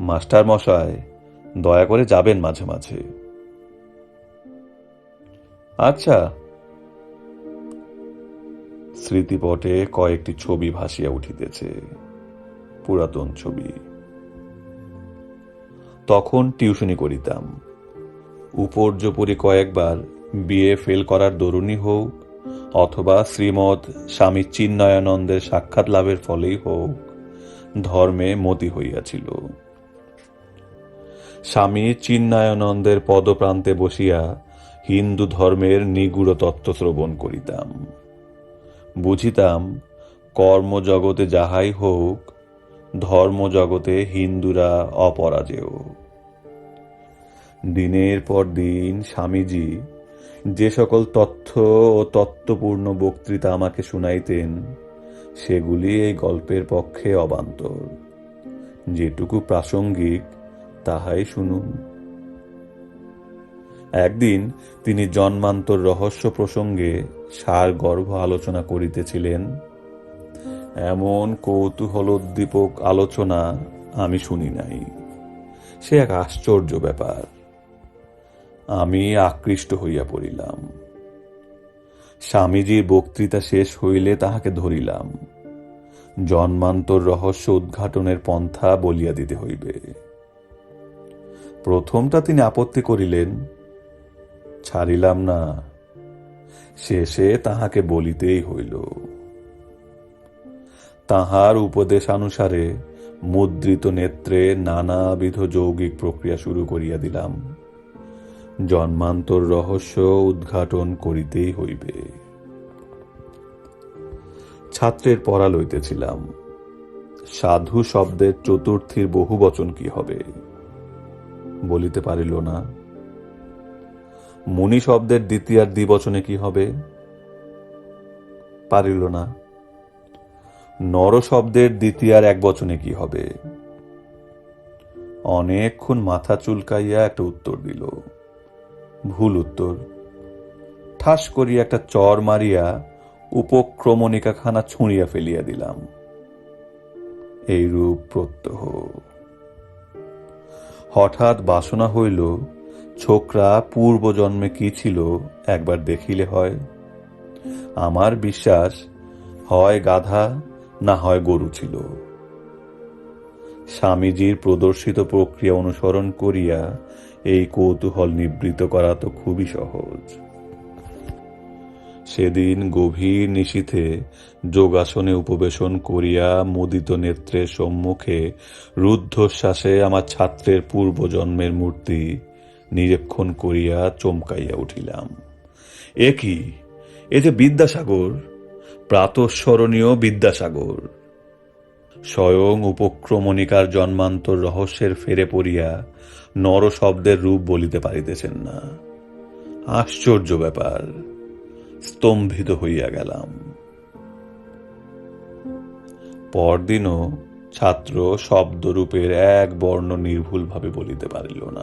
Master মশাই, দয়া করে যাবেন মাঝে মাঝে। আচ্ছা। স্মৃতিপটে কয়েকটি ছবি ভাসিয়া উঠিতেছে। পুরাতন ছবি। তখন টিউশনি করিতাম। উপর্যপরি কয়েকবার বিএ ফেল করার দরুণই হোক, অথবা শ্রীমৎ স্বামী চিন্ময়ানন্দের সাক্ষাৎ লাভের ফলেই হোক, ধর্মে মতি হইয়াছিল। স্বামী চিন্ময়ানন্দের পদপ্রান্তে বসিয়া হিন্দু ধর্মের নিগুড় তত্ত্ব শ্রবণ করিতাম। বুঝিতাম, কর্মজগতে যাহাই হোক, ধর্মজগতে হিন্দুরা অপরাজেয়। দিনের পর দিন স্বামীজি যে সকল তথ্য ও তত্ত্বপূর্ণ বক্তৃতা আমাকে শুনাইতেন, সেগুলি এই গল্পের পক্ষে অবান্তর। যেটুকু প্রাসঙ্গিক তাহাই শুনুন। একদিন তিনি জন্মান্তর রহস্য প্রসঙ্গে সার গর্ভ আলোচনা করিতেছিলেন। এমন কৌতূহলোদ্দীপক আলোচনা আমি শুনি নাই। সে এক আশ্চর্য ব্যাপার। আমি আকৃষ্ট হইয়া পড়িলাম। স্বামীজির বক্তৃতা শেষ হইলে তাহাকে ধরিলাম। জন্মান্তর রহস্য উদ্ঘাটনের পন্থা বলিয়া দিতে হইবে। প্রথমটা তিনি আপত্তি করিলেন, ছাড়িলাম না। শেষে তাহাকে বলিতেই হইল। তাহার উপদেশানুসারে মুদ্রিত নেত্রে নানাবিধ যৌগিক প্রক্রিয়া শুরু করিয়া দিলাম। জন্মান্তর রহস্য উদ্ঘাটন করিতেই হইবে। ছাত্রের পড়া লইতেছিলাম। সাধু শব্দের চতুর্থীর বহু বচন কি হবে? বলিতে পারিল না। মুনি শব্দের দ্বিতীয়ার দ্বিবচনে কি হবে? পারিল না। নর শব্দের দ্বিতীয়ার এক বচনে কি হবে? অনেকক্ষণ মাথা চুলকাইয়া একটা উত্তর দিল। ভুল উত্তর। ঠাস করিয়া একটা চর মারিয়া উপক্রমণিকা খানা ছুঁড়িয়া ফেলিয়া দিলাম। এইরূপ প্রত্যহ। হঠাৎ বাসনা হইল, ছোকরা, পূর্বজন্মে কি ছিল, একবার দেখিলে হয়। আমার বিশ্বাস, হয় গাধা, না হয় গরু ছিল। স্বামীজির প্রদর্শিত প্রক্রিয়া অনুসরণ করিয়া এই কৌতূহল নিবৃত করা তো খুবই সহজ। সেদিন গভীর নিশীথে যোগাসনে উপবেশন করিয়া মুদিত নেত্রের সম্মুখে রুদ্ধশ্বাসে আমার ছাত্রের পূর্বজন্মের মূর্তি নিরীক্ষণ করিয়া চমকাইয়া উঠিলাম। এ কি? এ যে বিদ্যাসাগর, প্রাতঃস্মরণীয় বিদ্যাসাগর। স্বয়ং উপক্রমণিকার জন্মান্তর রহস্যের ফেরে পড়িয়া নর শব্দের রূপ বলিতে পারিতেছেন না। আশ্চর্য ব্যাপার। স্তম্ভিত হইয়া গেলাম। পরদিনও ছাত্র শব্দরূপের এক বর্ণ নির্ভুলভাবে বলিতে পারিল না।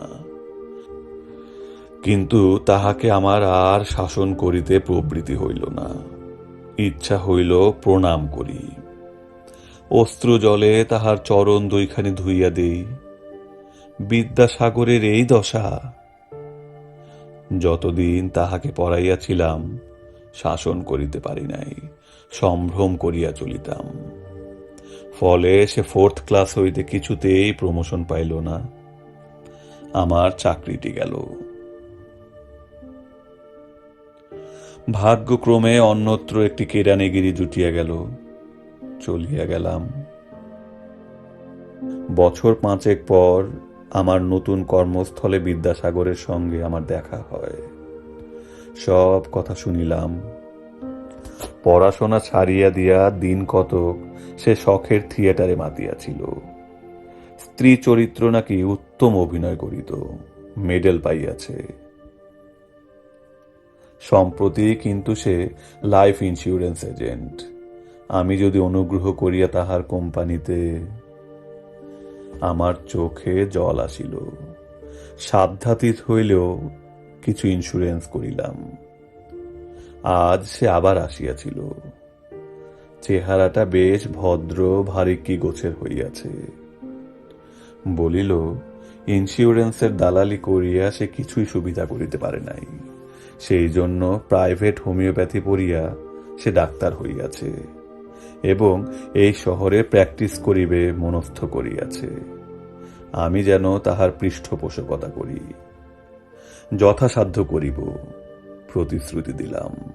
কিন্তু তাহাকে আমার আর শাসন করিতে প্রবৃত্তি হইল না। ইচ্ছা হইল প্রণাম করি। অস্ত্র জলে তাহার চরণ দুইখানি ধুইয়া দেই। বিদ্যাসাগরের এই দশা। যতদিন তাহাকে পড়াইয়াছিলাম শাসন করিতে পারি নাই, সম্ভ্রম করিয়া চলিতাম। ফলে সে ফোর্থ ক্লাস হইতে কিছুতেই প্রমোশন পাইল না। আমার চাকরিটি গেল। ভাগ্যক্রমে অন্যত্র একটি কেরানিগিরি জুটিয়া গেল, চলিয়া গেলাম। বছর পাঁচেক পর আমার নতুন কর্মস্থলে বিদ্যাসাগরের সঙ্গে আমার দেখা হয়। সব কথা শুনিলাম। পড়াশোনা ছাড়িয়া দিয়া দিন কতক সে শখের থিয়েটারে মাতিয়াছিল। স্ত্রী চরিত্র নাকি উত্তম অভিনয় করিত, মেডেল পাইয়াছে। সম্প্রতি কিন্তু সে লাইফ ইন্স্যুরেন্স এজেন্ট। আমি যদি অনুগ্রহ করিয়া তাহার কোম্পানিতে আমার চোখে জল আসিল। সাধ্যাতীত হইলেও কিছু ইন্স্যুরেন্স করিলাম। আজ সে আবার আসিয়াছিল। চেহারাটা বেশ ভদ্র, ভারী কি গোছের হইয়াছে। বলিল ইন্স্যুরেন্সের দালালি করিয়া সে কিছুই সুবিধা করিতে পারে নাই। সেই জন্য প্রাইভেট হোমিওপ্যাথি পড়িয়া সে ডাক্তার হইয়াছে এবং এই শহরে প্র্যাকটিস করিবে, মনস্থ করিয়াছে। আমি যেন তাহার পৃষ্ঠপোষকতা করি। যথাসাধ্য করিব, প্রতিশ্রুতি দিলাম।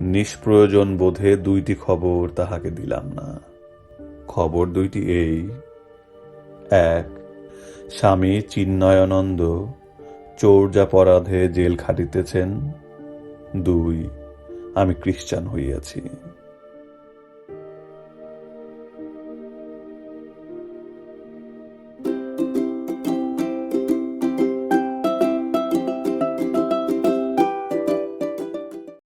নিষ্প্রয়োজন বোধে দুইটি খবর তাহাকে দিলাম না। খবর দুইটি এই, এক, স্বামী চিন্ময়ানন্দ চৌর্যাপরাধে জেল খাটিতেছেন। দুই, আমি খ্রিস্টান হইয়াছি।